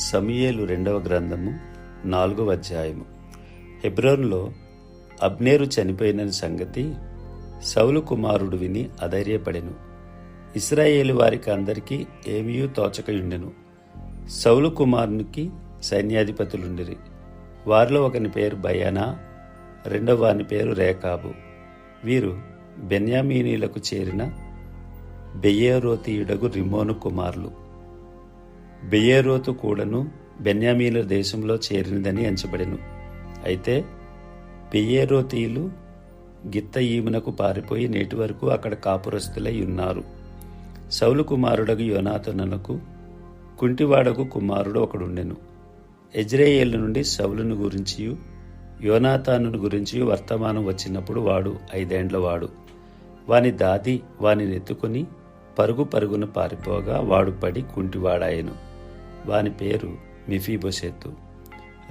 సమూయేలు రెండవ గ్రంథము నాలుగవ అధ్యాయము. హెబ్రోన్లో అబ్నేరు చనిపోయిన సంగతి సౌలు కుమారుడు విని అధైర్యపడెను. ఇస్రాయేలు వారికి అందరికీ ఏమీయూ తోచకయుండెను. సౌలు కుమారునికి సైన్యాధిపతులుండిరి. వారిలో ఒకని పేరు బయానా రెండవ వాని పేరు రేకాబు. వీరు బెన్యామీనీలకు చేరిన బెయ్యేరోతీయుడగు రిమోను కుమారులు. బెయేరోతు కూడను బెన్యామీల దేశంలో చేరినదని ఎంచబడెను. అయితే బెయేరోతీయులు గిత్తయీమునకు పారిపోయి నేటి వరకు అక్కడ కాపురస్తులై ఉన్నారు. సౌలు కుమారుడగు యోనాతనునకు కుంటివాడకు కుమారుడు ఒకడుండెను. ఎజ్రేయేలు నుండి సౌలును గురించియు యోనాతాను గురించి వర్తమానం వచ్చినప్పుడు వాడు ఐదేండ్ల వాడు. వాని దాది వాని నెత్తుకుని పరుగు పరుగున పారిపోగా వాడు పడి కుంటివాడాయను. వాని పేరు మిఫీబొసెత్తు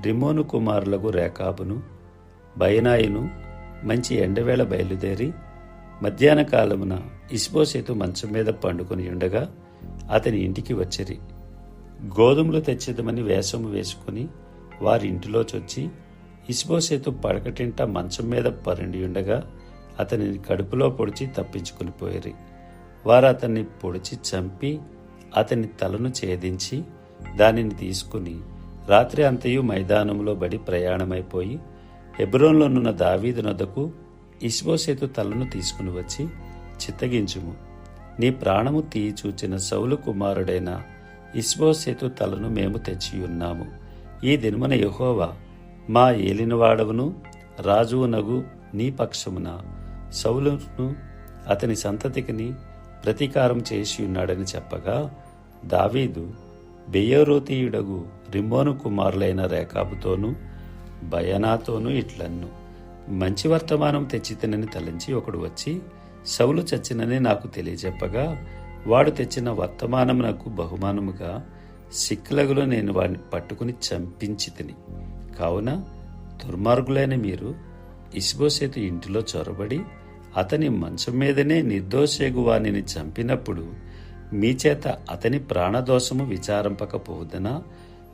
రిమోను కుమారులకు రేఖాబును బయనాయును మంచి ఎండవేళ బయలుదేరి మధ్యాహ్న కాలమున ఇస్బోసేతు మంచం మీద పండుకొని ఉండగా అతని ఇంటికి వచ్చిరి. గోధుమలు తెచ్చేదమని వేషము వేసుకుని వారి ఇంటిలో చొచ్చి ఇస్బోసేతు పడకటింట మంచం మీద పరుండి ఉండగా అతనిని కడుపులో పొడిచి తప్పించుకుని పోయిరి. వారు అతన్ని పొడిచి చంపి అతని తలను ఛేదించి దానిని తీసుకుని రాత్రి అంతయు మైదానంలో బడి ప్రయాణమైపోయి హెబ్రోన్లోనున్న దావీదు నొద్దకు ఇస్బోసేతు తలను తీసుకుని వచ్చి చిత్తగించుము. నీ ప్రాణము తీయి చూచిన సౌలు కుమారుడైన ఇస్బోసేతు తలను మేము తెచ్చి ఉన్నాము ఈ దినమున యహోవా మా ఏలినవాడవును రాజువునగు నీ పక్షమున సౌలును అతని సంతతికిని ప్రతీకారం చేసి ఉన్నాడని చెప్పగా దావీదు బెయ్యరోతీయుడగు రిమోను కుమారులైన రేఖాబుతోనూ భయనాతోనూ ఇట్లన్ను. మంచి వర్తమానం తెచ్చితినని తలంచి ఒకడు వచ్చి సవులు చచ్చినని నాకు తెలియజెప్పగా వాడు తెచ్చిన వర్తమానం నాకు బహుమానముగా సిక్కులగులో నేను వాడిని పట్టుకుని చంపించి తిని కావున దుర్మార్గులైన మీరు ఇస్బోసేతు ఇంటిలో చొరబడి అతని మంచం మీదనే నిర్దోషేగు వానిని చంపినప్పుడు మీ చేత అతని ప్రాణదోషము విచారింపకపోవదనా?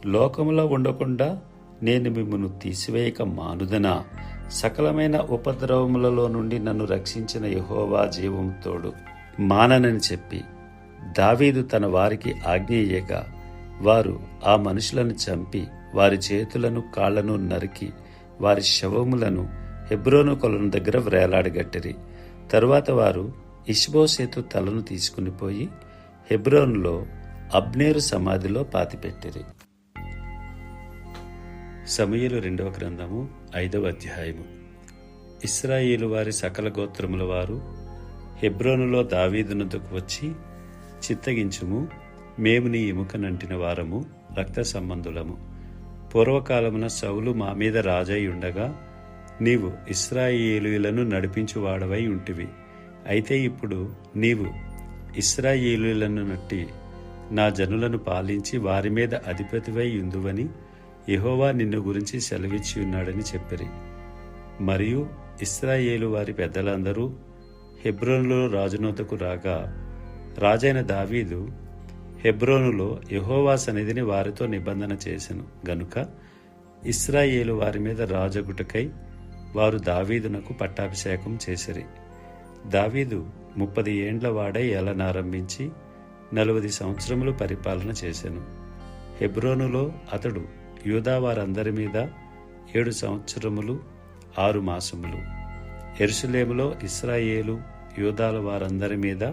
లోకములో ఉండకుండా నేను మిమ్మను తీసివేయక మానుదనా? సకలమైన ఉపద్రవములలో నుండి నన్ను రక్షించిన యహోవా జీవముతోడు మాననని చెప్పి దావీదు తన వారికి ఆజ్ఞేయగా వారు ఆ మనుషులను చంపి వారి చేతులను కాళ్ళను నరికి వారి శవములను హెబ్రోను కొలను దగ్గర వ్రేలాడగట్టిరి. తరువాత వారు ఇష్బోసేతు తలను తీసుకుని పోయి హెబ్రోన్లో అబ్నేరు సమాధిలో పాతిపెట్టిరి. సమయలు రెండవ గ్రంథము ఐదవ అధ్యాయము. ఇస్రాయేలు వారి సకల గోత్రముల వారు హెబ్రోనులో దావీదునద్దకు వచ్చి చిత్తగించుము మేము నీ ఎముకనంటిన వారము రక్త సంబంధులము. పూర్వకాలమున సౌలు మా మీద రాజై ఉండగా నీవు ఇస్రాయేలులను నడిపించువాడవై ఉంటివి. అయితే ఇప్పుడు నీవు ఇస్రాయేలులను నట్టి నా జనులను పాలించి వారి మీద అధిపతివై ఉందువని యహోవా నిన్ను గురించి సెలవిచ్చి ఉన్నాడని చెప్పిరి. మరియు ఇస్రాయేలు వారి పెద్దలందరూ హెబ్రోనులో రాజునోతకు రాగా రాజైన దావీదు హెబ్రోనులో యహోవా సన్నిధిని వారితో నిబంధన చేసెను. గనుక ఇస్రాయేలు వారి మీద రాజగుటకై వారు దావీదునకు పట్టాభిషేకం చేసిరి. దావీదు ముప్పది ఏండ్ల వాడై ఏలనారంభించి నలభై సంవత్సరములు పరిపాలన చేశాను హెబ్రోనులో అతడు యూదా వారందరి మీద ఏడు సంవత్సరములు ఆరు మాసములు. ఎరుసలేములో ఇస్రాయేలు యూదాల వారందరి మీద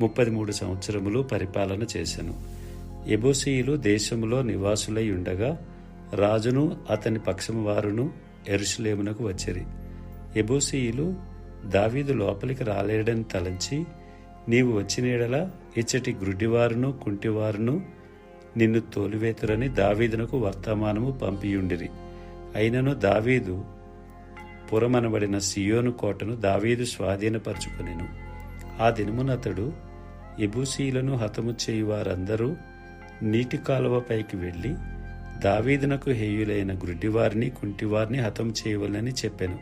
ముప్పది మూడు సంవత్సరములు పరిపాలన చేశాను ఎబోసీయులు దేశములో నివాసులై ఉండగా రాజును అతని పక్షము వారును ఎరుసలేమునకు వచ్చిరి. ఎబోసీయులు దావీదు లోపలికి రాలేడని తలంచి నీవు వచ్చినీడల ఇచ్చటి గ్రుడ్డివారును కుంటివారును నిన్ను తోలివేతురని దావీదునకు వర్తమానము పంపియుండిరి. అయినను దావీదు పురమనబడిన సియోను కోటను దావీదు స్వాధీనపరుచుకొనెను. ఆ దినమునతడు ఎబూసీలను హతము చేయు వారందరూ నీటి కాలువపైకి వెళ్ళి దావీదునకు హేయులైన గ్రుడ్డివారిని కుంటివారిని హతం చేయవలని చెప్పాను.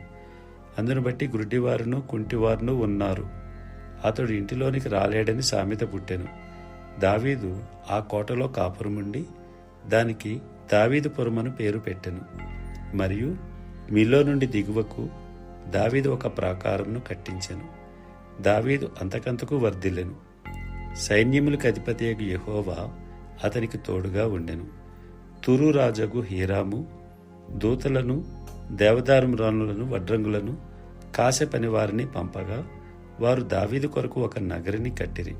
అందును బట్టి గుడ్డివారును కుంటివారును ఉన్నారు. అతడు ఇంటిలోనికి రాలేడని సామెత పుట్టెను. దావీదు ఆ కోటలో కాపురముండి దానికి దావీదు పురమను పేరు పెట్టెను. మరియు మిలో నుండి దిగువకు దావీదు ఒక ప్రాకారంను కట్టించెను. దావీదు అంతకంతకు వర్ధిల్లెను. సైన్యములకు అధిపతియగు యహోవా అతనికి తోడుగా ఉండెను. తురు రాజగు హీరాము దూతలను దేవదారురానులను వడ్రంగులను కాసె పనివారిని పంపగా వారు దావీదు కొరకు ఒక నగరిని కట్టిరి.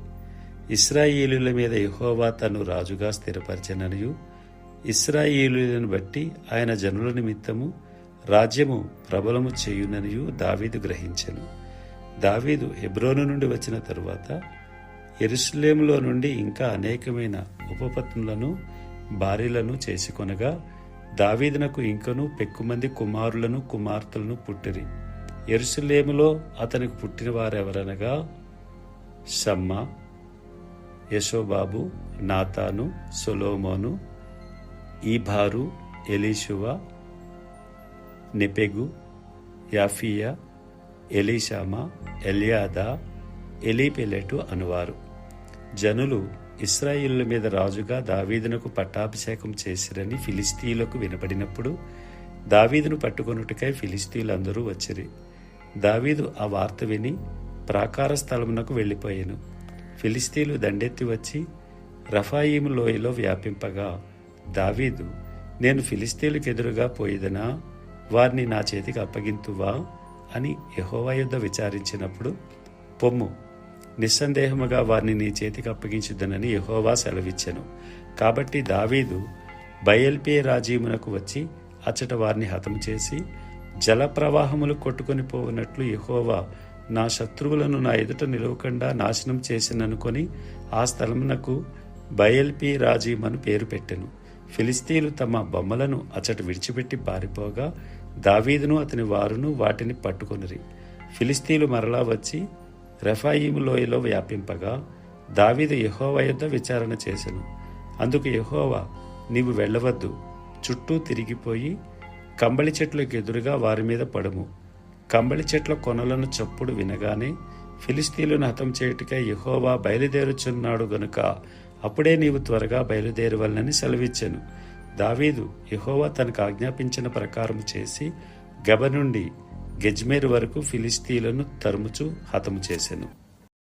ఇస్రాయేలుల మీద యెహోవా తను రాజుగా స్థిరపరచననియు. ఇస్రాయేలులను బట్టి ఆయన జనుల నిమిత్తము రాజ్యము ప్రబలము చేయుననియు దావీదు గ్రహించెను. దావీదు హెబ్రోను నుండి వచ్చిన తరువాత ఎరుసలేములో నుండి ఇంకా అనేకమైన ఉపపత్నులను భార్యలను చేసుకొనగా దావీదునకు ఇంకను పెక్కుమంది కుమారులను కుమార్తెలను పుట్టిరి. ఎరుసలేములో అతనికి పుట్టిన వారెవరనగా? షమ్మ యశోబాబు నాతాను సొలోమోను ఈభారు ఎలీషువ నెపెగు యాఫియా ఎలీషామా ఎలియాదా ఎలీపెలెటు అనువారు. జనులు ఇస్రాయిల్ల మీద రాజుగా దావీదునకు పట్టాభిషేకం చేసిరని ఫిలిస్తీయులకు వినబడినప్పుడు దావీదును పట్టుకొనుటకై ఫిలిస్తీన్లందరూ వచ్చిరి. దావీదు ఆ వార్త విని ప్రాకార స్థలమునకు వెళ్ళిపోయాను. ఫిలిస్తీన్లు దండెత్తి వచ్చి రఫాయిము లోయలో వ్యాపింపగా దావీదు నేను ఫిలిస్తీన్లకు ఎదురుగా పోయేదనా? వారిని నా చేతికి అప్పగింతువా? అని యహోవా యుద్ధ విచారించినప్పుడు పొమ్ము నిస్సందేహముగా వారిని నీ చేతికి అప్పగించుదనని యహోవా సెలవిచ్చెను. కాబట్టి దావీదు బయల్పే రాజీమునకు వచ్చి అచ్చట వారిని హతము చేసి జల ప్రవాహములు కొట్టుకొని పోవునట్లు యహోవా నా శత్రువులను నా ఎదుట నిలవకుండా నాశనం చేసిననుకొని ఆ స్థలమునకు బయల్పి రాజీమను పేరు పెట్టెను. ఫిలిస్తీన్లు తమ బొమ్మలను అచ్చట విడిచిపెట్టి పారిపోగా దావీదును అతని వారును వాటిని పట్టుకొనిరి. ఫిలిస్తీన్లు మరలా వచ్చి రెఫాయిము లోయలో వ్యాపింపగా దావీదు యహోవా యొద్ద విచారణ చేసెను. అందుకు యహోవా నీవు వెళ్ళవద్దు. చుట్టూ తిరిగిపోయి కంబళి చెట్లకు ఎదురుగా వారి మీద పడుము. కంబళి చెట్ల కొనలను చప్పుడు వినగానే ఫిలిస్తీన్లను హతం చేయుటకై యహోవా బయలుదేరుచున్నాడు గనుక అప్పుడే నీవు త్వరగా బయలుదేరవలనని సెలవిచ్చాను. దావీదు యహోవా తనకు ఆజ్ఞాపించిన ప్రకారం చేసి గబ నుండి గెజ్మేర్ వరకు ఫిలిస్తీన్లను తరుముచు హతము చేసెను.